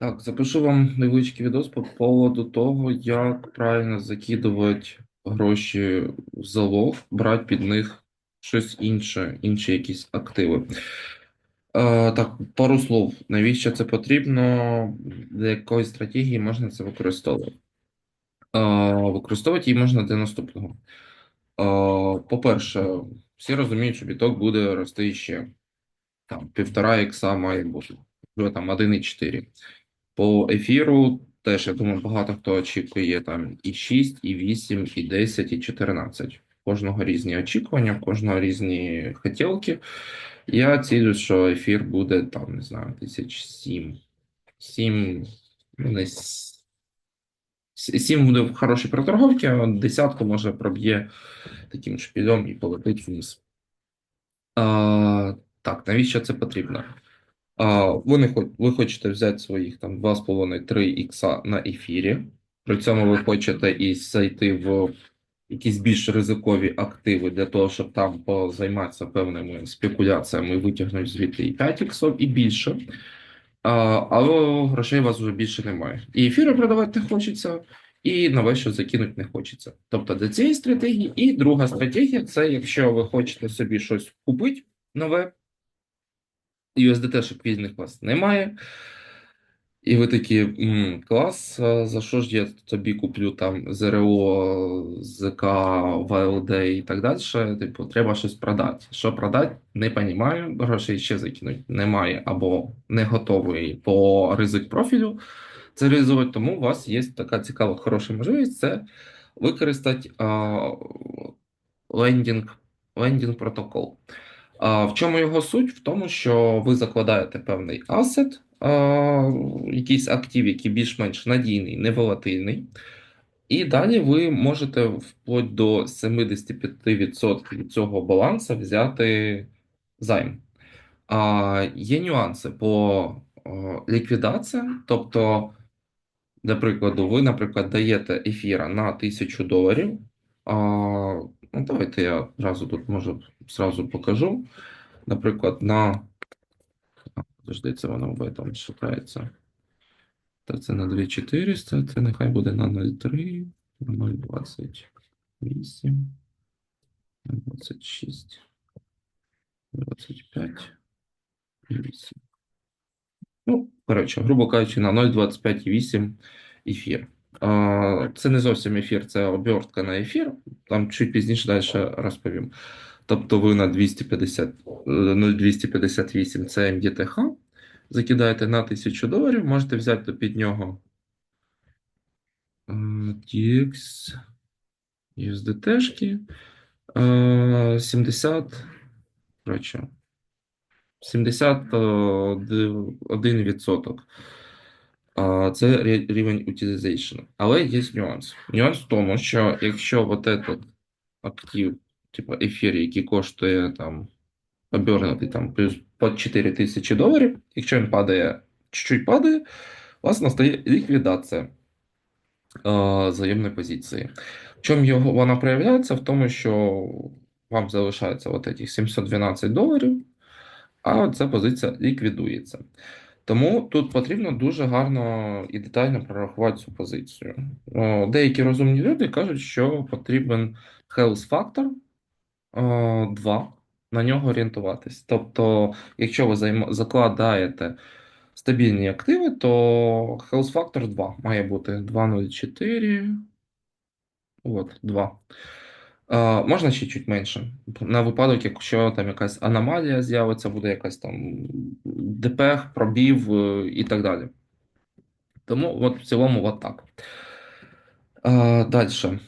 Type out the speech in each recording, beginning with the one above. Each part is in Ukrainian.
Так, запишу вам невеличкий відос по поводу того, як правильно закидувати гроші в залог, брати під них щось інше, інші якісь активи. Е, так, пару слов. Навіщо це потрібно? Для якої стратегії можна це використовувати? Е, використовувати її можна для наступного. Е, по-перше, всі розуміють, що біток буде рости ще там півтора ікса має бути, вже там 1,4. По ефіру теж, я думаю, багато хто очікує там і 6, і 8, і 10, і 14. Кожного різні очікування, кожного різні хотілки. Я цілю, що ефір буде там, не знаю, тисяч сім. Сім, ну, не сім буде в хорошій проторговці, а десятку може проб'є таким шпілем і полетить вниз. А, так, навіщо це потрібно? А, ви, хочете взяти своїх там 2,5-3 ікса на ефірі. При цьому ви хочете і зайти в якісь більш ризикові активи для того, щоб там позайматися певними спекуляціями витягнути звідти і 5 іксів, і більше. А, але грошей у вас вже більше немає. І ефіри продавати не хочеться, і нове що закинути не хочеться. Тобто для цієї стратегії. І друга стратегія це якщо ви хочете собі щось купити нове. USDT-шок вільних у вас немає. І ви такі, «М, клас, за що ж я тобі куплю там ЗРО, ЗК, ВЛД і так далі. Типу, треба щось продати. Що продати, не розумію, грошей ще закинуть немає, або не готовий по ризик профілю це реалізувати. Тому у вас є така цікава, хороша можливість це використати а, лендінг, лендінг протокол. А в чому його суть? В тому, що ви закладаєте певний асет, а, якийсь актив, який більш-менш надійний, неволатильний. І далі ви можете вплоть до 75% від цього балансу взяти займ. А є нюанси по ліквідації, тобто, для прикладу, ви, наприклад, даєте ефіра на 1000 доларів. А, давайте я одразу тут можу зразу покажу. Наприклад, на. Подожди, це воно в этом шукається. Та це на 2400, це нехай буде на 0,3, 0,28, 26, 25 8. Ну, коротше, грубо кажучи, на 0,25,8 ефір. Це не зовсім ефір, це обертка на ефір. Там чуть пізніше далі розповім. Тобто ви на 250, е, 0,258 це МДТХ, закидаєте на 1000 доларів, можете взяти під нього TX, USDT-шки, е, 70, коротше, 71%. Це рівень utilization. Але є нюанс. Нюанс в тому, що якщо вот этот актив, типу ефір, який коштує там обернутий там плюс по 4 тисячі доларів, якщо він падає, чуть-чуть падає, у вас настає ліквідація взаємної позиції. В чому його вона проявляється? В тому, що вам залишається от этих 712 доларів, а ця позиція ліквідується. Тому тут потрібно дуже гарно і детально прорахувати цю позицію. Деякі розумні люди кажуть, що потрібен health factor 2, на нього орієнтуватись. Тобто, якщо ви закладаєте стабільні активи, то health factor 2 має бути 2,04. От, 2. Можна ще чуть менше. На випадок, якщо там якась аномалія з'явиться, буде якась там ДПЕГ, пробів е, і так далі. Тому от в цілому от так. Далі.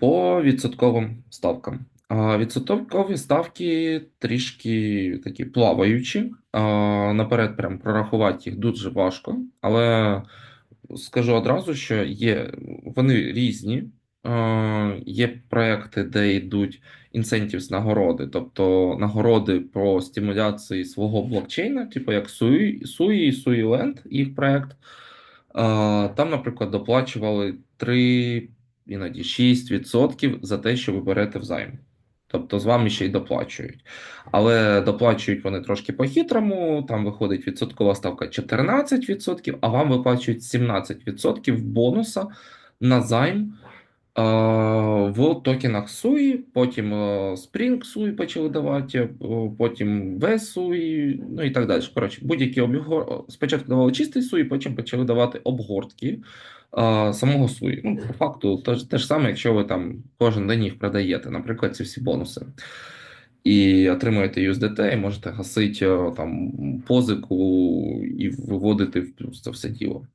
По відсотковим ставкам. Відсоткові ставки трішки такі плаваючі. Наперед прям прорахувати їх дуже важко, але скажу одразу, що є вони різні. Е, Є проекти, де йдуть incentives нагороди, тобто нагороди про стимуляції свого блокчейна, типу як Sui, Sui і SuiLand, їх проект. Е, Там, наприклад, доплачували 3, іноді 6% за те, що ви берете взайм. Тобто з вами ще й доплачують. Але доплачують вони трошки по-хитрому, там виходить відсоткова ставка 14%, а вам виплачують 17% бонуса на займ в токенах SUI, потім е, Spring SUI почали давати, е, потім VES SUI, ну і так далі. Коротше, будь-які обігор... Спочатку давали чистий SUI, потім почали давати обгортки а, самого SUI. Ну, по факту, те, ж- те ж саме, якщо ви там кожен день їх продаєте, наприклад, ці всі бонуси. І отримуєте USDT, і можете гасити е, там позику і виводити це все діло.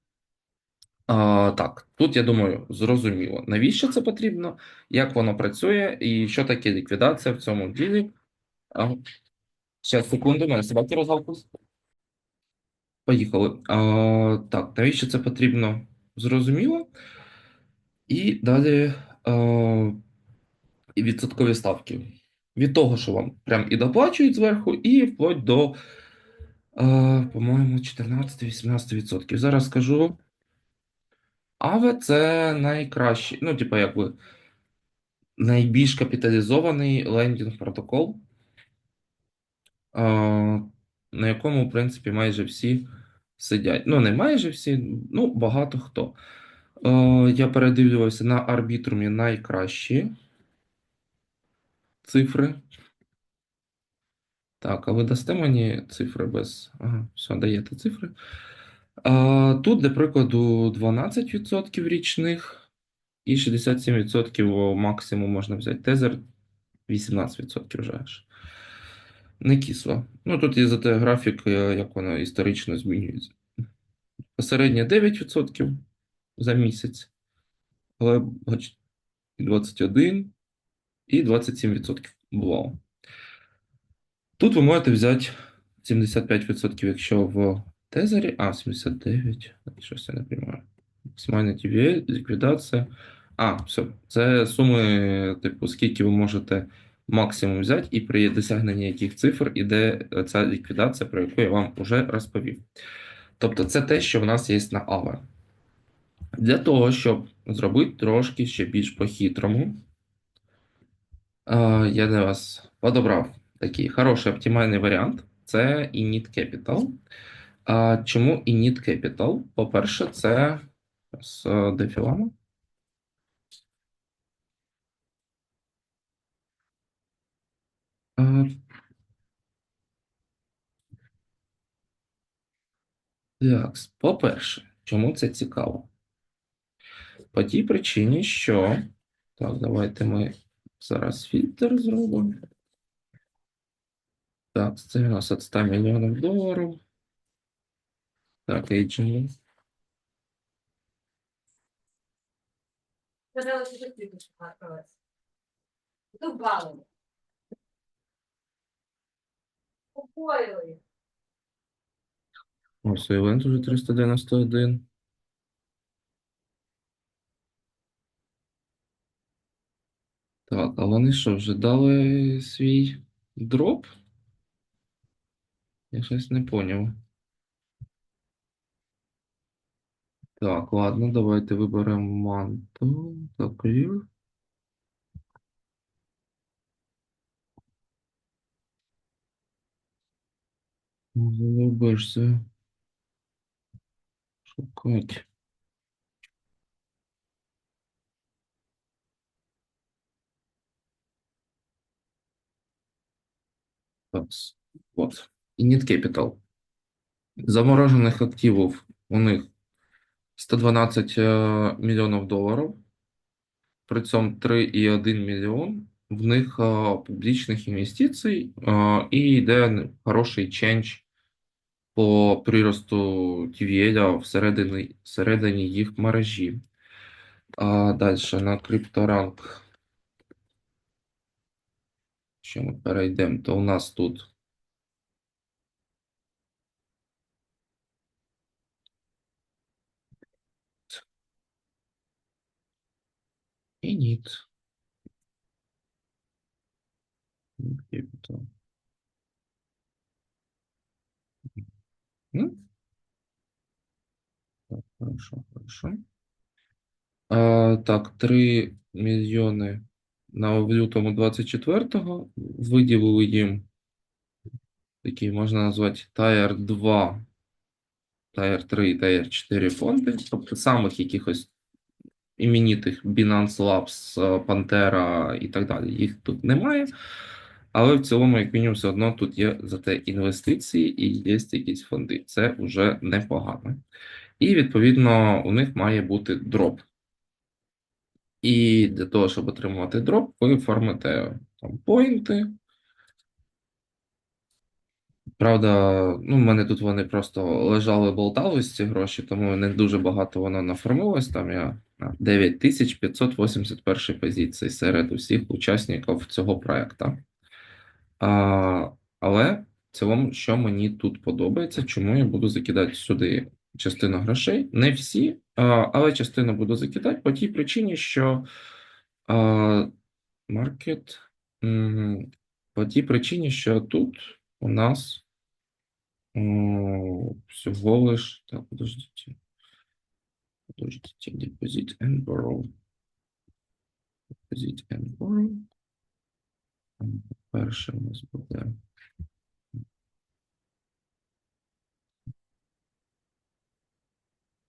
Так, тут я думаю, зрозуміло, навіщо це потрібно, як воно працює, і що таке ліквідація в цьому ділі. А, ще секунду, мене собаки розгавкались. Поїхали. А, так, навіщо це потрібно? Зрозуміло. І далі а, відсоткові ставки. Від того, що вам прям і доплачують зверху, і вплоть до, по-моєму, 14-18%. Зараз скажу. Аве це найкращий, ну, типу, якби найбільш капіталізований лендінг протокол, на якому, в принципі, майже всі сидять. Ну, не майже всі, ну, багато хто. Я передивлювався на арбітрумі найкращі цифри. Так, а ви дасте мені цифри без. Ага, все, даєте цифри. Тут, для прикладу, 12% річних і 67% максимум можна взяти. Тезер 18% вже аж. Не кисло. Ну, тут є зате графік, е, як воно історично змінюється. Посередньо 9% за місяць, але бачите, 21 і 27% було. Тут ви можете взяти 75%, якщо в тезері, а, 79, щось я не розумію. Максимальна TVA, ліквідація. А, все. Це суми, типу, скільки ви можете максимум взяти, і при досягненні яких цифр іде ця ліквідація, про яку я вам вже розповів. Тобто, це те, що в нас є на AVE. Для того, щоб зробити трошки ще більш по-хитрому, е, я для вас подобрав такий хороший оптимальний варіант. Це Init Capital. А чому Init Capital? По-перше, це з дефілами. Так, по-перше, чому це цікаво? По тій причині, що. Так, давайте ми зараз фільтр зробимо. Так, це нас від 100 мільйонів доларів. Так, aging. Сказала, що ти шукалась. Добавили. Упоїли. Ось івент уже 391. Так, а вони що, вже дали свій дроп? Я щось не поняв. Так, ладно, давайте виберемо манту. Так, clear. Залюбишся. Шукать. Так, от. Init Capital. Заморожених активів у них 112 е, мільйонів доларів. При цьому 3,1 мільйон в них е, публічних інвестицій е, і йде хороший ченж по приросту TVL всередині, всередині їх мережі. А далі на CryptoRank. Що ми перейдемо, то у нас тут Capital. Так, хорошо, хорошо. А, так, 3 мільйони на лютому 24-го виділили їм такий можна назвати Tier 2, Tier 3 і Tier 4 фонди, тобто самих якихось іменитих Binance Labs, Pantera і так далі. Їх тут немає. Але в цілому, як мінімум, все одно тут є зате інвестиції і є якісь фонди. Це вже непогано. І відповідно у них має бути дроп. І для того, щоб отримувати дроп, ви формите там поінти. Правда, ну, в мене тут вони просто лежали, болтались ці гроші, тому не дуже багато воно наформилось. Там я 9581 позиції серед усіх учасників цього проекту. А, але в цілому, що мені тут подобається, чому я буду закидати сюди частину грошей? Не всі, але частину буду закидати по тій причині, що маркет по тій причині, що тут у нас всього лиш. Так, подождіть. Подождіть, deposit and borrow. Deposit and borrow. Перше у нас буде.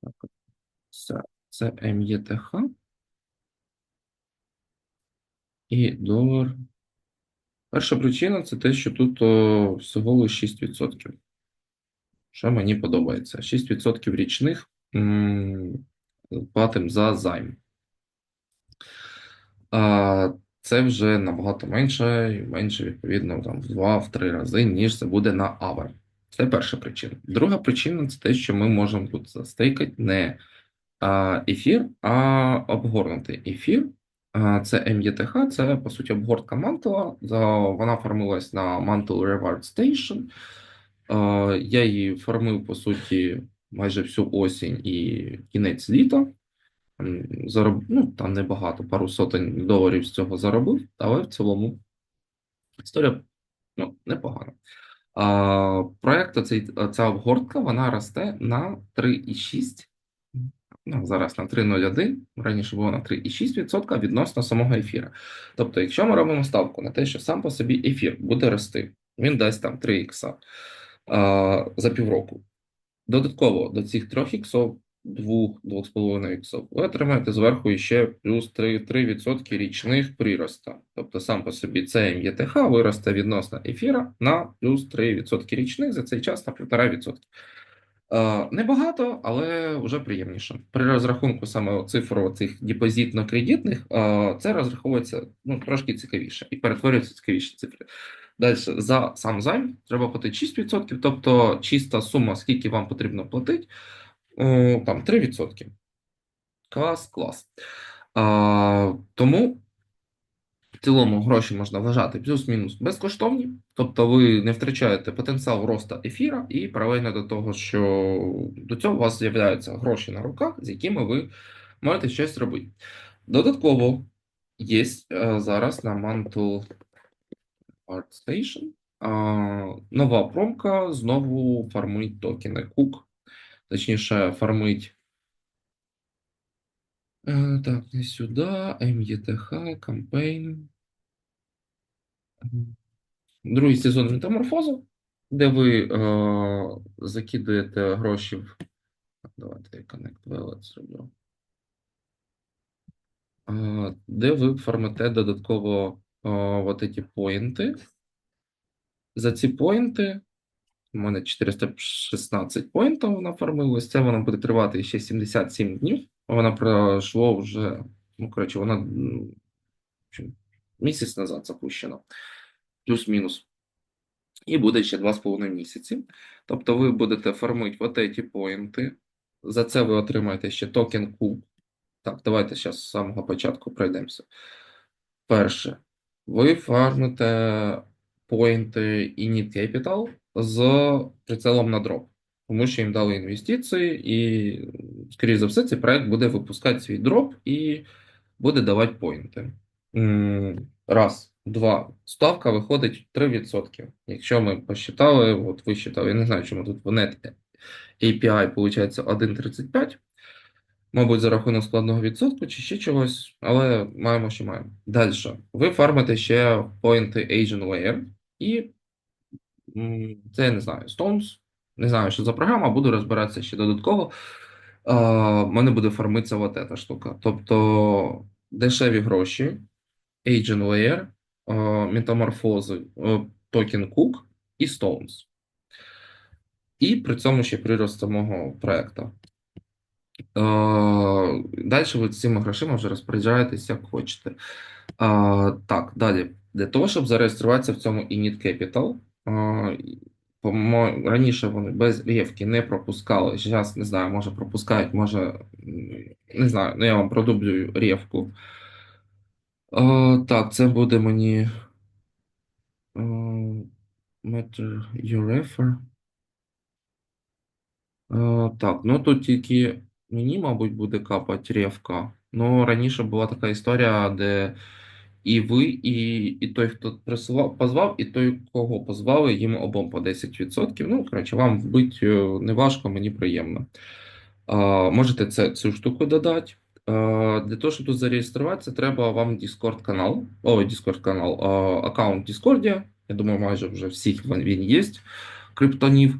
Так, це, це МЄТХ. І долар. Перша причина це те, що тут о, всього лише 6%. Що мені подобається. 6% річних платимо за займ. Це вже набагато менше, і менше, відповідно, там в 2-3 рази, ніж це буде на Aver. Це перша причина. Друга причина це те, що ми можемо тут застейкати не ефір, а обгорнути ефір. Це METH, це по суті обгортка мантела. Вона формилась на Mantle Reward Station. Я її формив по суті майже всю осінь і кінець літа. Зароб... Ну, там небагато, пару сотень доларів з цього заробив, але в цілому історія ну, непогана. А, проект, оцей, ця обгортка, вона росте на 3,6, ну, зараз на 3,01, раніше було на 3,6% відносно самого ефіра. Тобто, якщо ми робимо ставку на те, що сам по собі ефір буде рости, він дасть там 3 ікса за півроку. Додатково до цих 3 іксов, 2-2,5 іксов, ви отримаєте зверху ще плюс 3, 3% річних прироста. Тобто сам по собі цей МЄТХ виросте відносно ефіра на плюс 3% річних за цей час на 1,5%. Е, Небагато, але вже приємніше. При розрахунку саме цифр цих депозитно-кредитних е, це розраховується ну, трошки цікавіше і перетворюється цікавіші цифри. Далі за сам займ треба платити 6%, тобто чиста сума, скільки вам потрібно платити, там 3%. Клас, клас. А, тому в цілому гроші можна вважати плюс-мінус безкоштовні, тобто ви не втрачаєте потенціал росту ефіра, і паралельно до того, що до цього у вас з'являються гроші на руках, з якими ви можете щось робити. Додатково є е, зараз на Mantle Art Station а, нова промка знову фармить токени Cook, точніше, фармить. Е, Так, не сюди, METH, кампейн. Другий сезон метаморфозу, де ви е, закидуєте гроші. Давайте я Connect Wallet зроблю. Де ви фармите додатково е, от ці поінти. За ці поінти у мене 416 поінтів нафармилось. Це воно буде тривати ще 77 днів. Воно пройшло вже, ну, коротше, воно м, в общем, місяць назад запущено. Плюс-мінус. І буде ще 2,5 місяці. Тобто ви будете фармити от ці поінти. За це ви отримаєте ще токен куб. Так, давайте зараз з самого початку пройдемося. Перше, ви фармите поінти Init Capital з прицелом на дроп, тому що їм дали інвестиції, і, скоріше за все, цей проект буде випускати свій дроп і буде давати поінти. Раз, два. Ставка виходить 3%. Якщо ми посчитали, от ви считали, я не знаю, чому тут в net API виходить 1,35. Мабуть, за рахунок складного відсотку чи ще чогось, але маємо, що маємо. Далі. Ви фармите ще поінти Agent Layer, і це я не знаю, Stones. Не знаю, що за програма, буду розбиратися ще додатково. А, мене буде фармитися от ця штука. Тобто дешеві гроші, Agent Layer, метаморфози, токен Cook і Stones. І при цьому ще прирост самого проекту. Далі ви цими грошима вже розпоряджаєтесь як хочете. Так, далі. Для того, щоб зареєструватися в цьому Init Capital, раніше вони без рівки не пропускали. Зараз не знаю, може пропускають, може не знаю, ну я вам продублюю рівку. Так, це буде мені. Matter your refer. Так, ну тут тільки мені, мабуть, буде капати ревка. Ну, раніше була така історія, де і ви, і, і той, хто присилав, позвав, і той, кого позвали, їм обом по 10%. Ну, коротше, вам вбить е, не важко, мені приємно. А, можете це, цю штуку додати. А, для того, щоб тут зареєструватися, треба вам Discord канал. О, Discord канал, а, аккаунт Discord. Я думаю, майже вже всіх він, він є. Криптонів.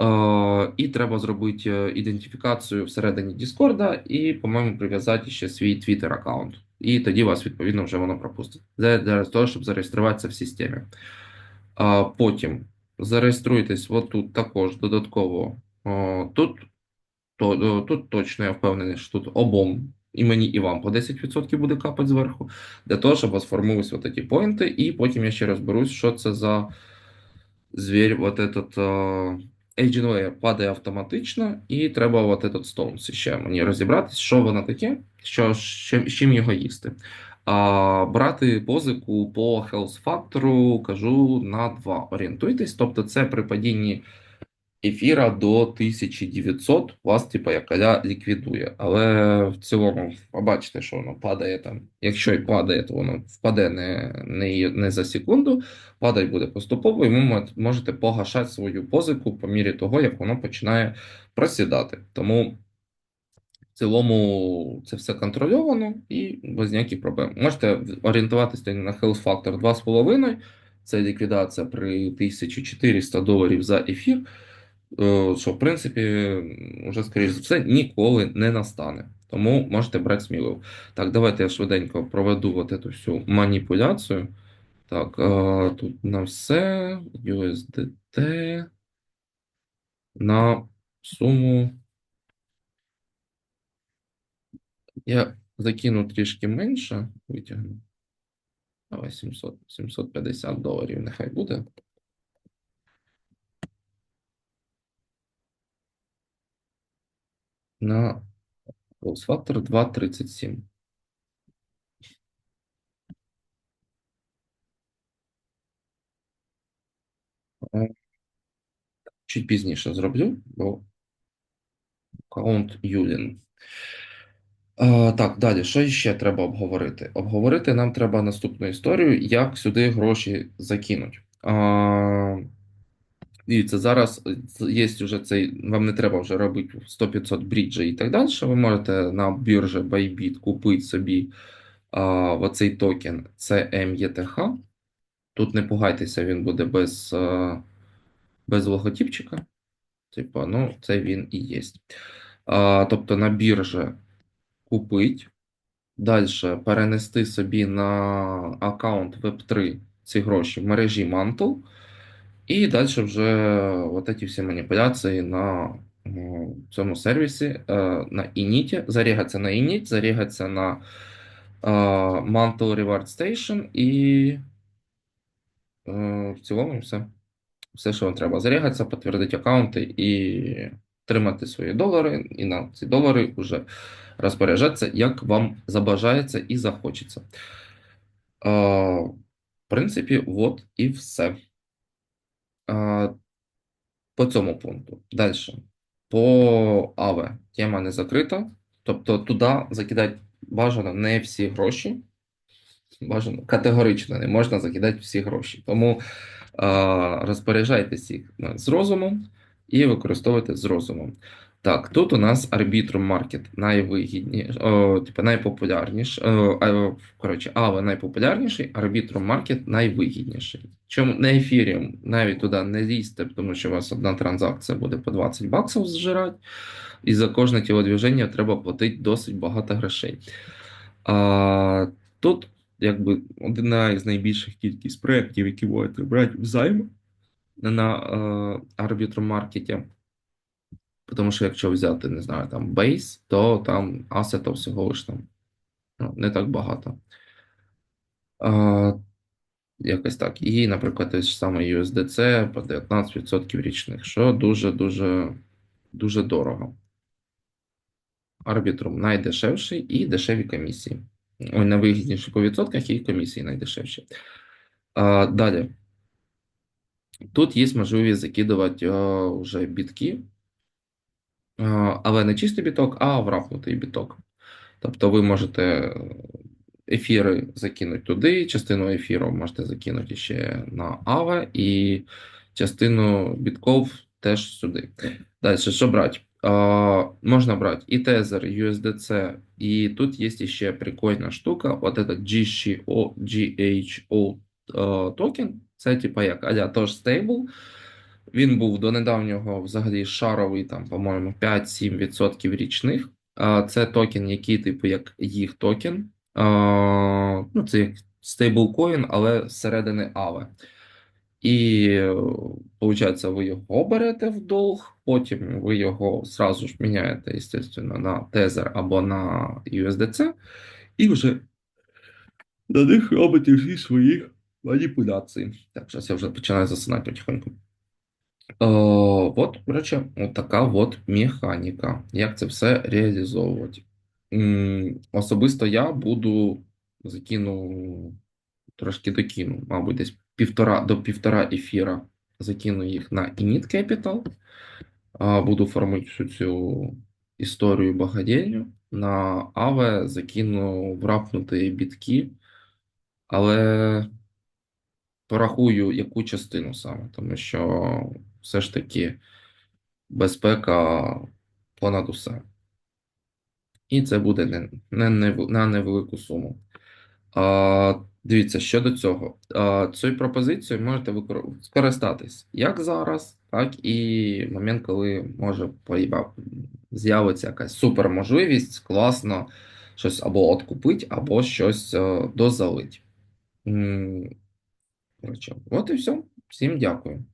Е, І треба зробити е, ідентифікацію всередині Discord і, по-моєму, прив'язати ще свій Twitter аккаунт. І тоді вас, відповідно, вже воно пропустить. Для того, щоб зареєструватися в системі. Потім зареєструйтесь отут також додатково. Тут, то, тут точно я впевнений, що тут обом. І мені, і вам по 10% буде капати зверху, для того, щоб у вас формувалися такі поінти, і потім я ще розберусь, що це за звір, вот этот uh, падає автоматично, і треба от этот Stones ще мені розібратись, що воно таке, що, з чим, його їсти. А, Брати позику по Health Factor кажу на 2. Орієнтуйтесь, тобто це при падінні ефіра до 1900 вас, типу, як аля ліквідує. Але в цілому, побачите, що воно падає там. Якщо і падає, то воно впаде не не, не за секунду, падає буде поступово, і ви можете погашати свою позику по мірі того, як воно починає просідати. Тому. В цілому це все контрольовано і без ніяких проблем. Можете орієнтуватися на Health Factor 2,5. Це ліквідація при 1400 доларів за ефір. Е, що в принципі вже, скоріш за все, ніколи не настане. Тому можете брати сміливо. Так, давайте я швиденько проведу от эту всю маніпуляцію. Так, е, тут на все USDT на суму. Я закину трішки менше, витягну. Давай 700, 750 доларів нехай буде. На фактор 2,37. Е, чуть пізніше зроблю, бо аккаунт Юлін. А, Так, далі, що ще треба обговорити? Обговорити нам треба наступну історію, як сюди гроші закинуть. А, Дивіться, зараз є вже цей, вам не треба вже робити 100-500 бріджей і так далі. Ви можете на біржі Bybit купити собі а, оцей токен CMETH. Тут не пугайтеся, він буде без а, без логотипчика. Типа, ну, це він і є. А, Тобто на біржі купить, далі перенести собі на аккаунт Web3 ці гроші в мережі Mantle. І далі вже ці всі маніпуляції на цьому сервісі, на Init, зарігаться на Init, зарігаться на Mantle Reward Station і в цілому все. Все, що вам треба. Зарігатися, підтвердити аккаунти і тримати свої долари, і на ці долари вже розпоряджатися, як вам забажається і захочеться. В принципі, от і все по цьому пункту. Далі. По АВЕ тема не закрита. Тобто туди закидати бажано не всі гроші. Бажано категорично не можна закидати всі гроші. Тому розпоряджайтеся їх з розумом і використовуйте з розумом. Так, тут у нас Arbitrum Market найвигідніше, типу, найпопулярніший. Коротше, Aave найпопулярніший, Arbitrum Market найвигідніший. Чому на Ethereum навіть туди не лізьте, тому що у вас одна транзакція буде по 20 баксів зжирати, і за кожне тілодвіження треба платити досить багато грошей. А, тут, якби, одна із найбільших кількість проєктів, які можете брати взайм на е, Arbitrum Market. Тому що якщо взяти, не знаю, там Base, то там асета всього лиш там ну, не так багато. А, якось так. І, наприклад, той ж самий USDC по 19% річних, що дуже-дуже дуже дорого. Арбітрум найдешевший і дешеві комісії. Ой, найвигідніші по відсотках і комісії найдешевші. А, далі. Тут є можливість закидувати а, вже бітки, але не чистий біток, а врапнутий біток. Тобто ви можете ефіри закинути туди, частину ефіру можете закинути ще на Aave і частину бітков теж сюди. Далі, що брати? А, можна брати і Tether, USDC, і тут є ще прикольна штука, от этот GHO, GHO токен, це типа як аля тож стейбл. Він був до недавнього взагалі шаровий, там, по-моєму, 5-7% річних. Це токен, який, типу, як їх токен. Ну, це як стейблкоін, але зсередини Aave. І, виходить, ви його берете в долг, потім ви його зразу ж міняєте, естественно, на Tether або на USDC, і вже на них робите всі свої маніпуляції. Так, зараз я вже починаю засинати потихоньку. О, от, от така от механіка. Як це все реалізовувати? Особисто я буду закину, трошки докину, мабуть, десь півтора до півтора ефіра закину їх на Init Capital. Буду формувати всю цю історію багадільню. На Aave закину врапнути бітки, але порахую, яку частину саме, тому що все ж таки безпека понад усе. І це буде не, не, не, на невелику суму. А, Дивіться, щодо цього, а, цією пропозицією можете скористатись як зараз, так і в момент, коли може з'явиться якась суперможливість, класно щось або откупити, або щось е, дозалить. От і все. Всім дякую.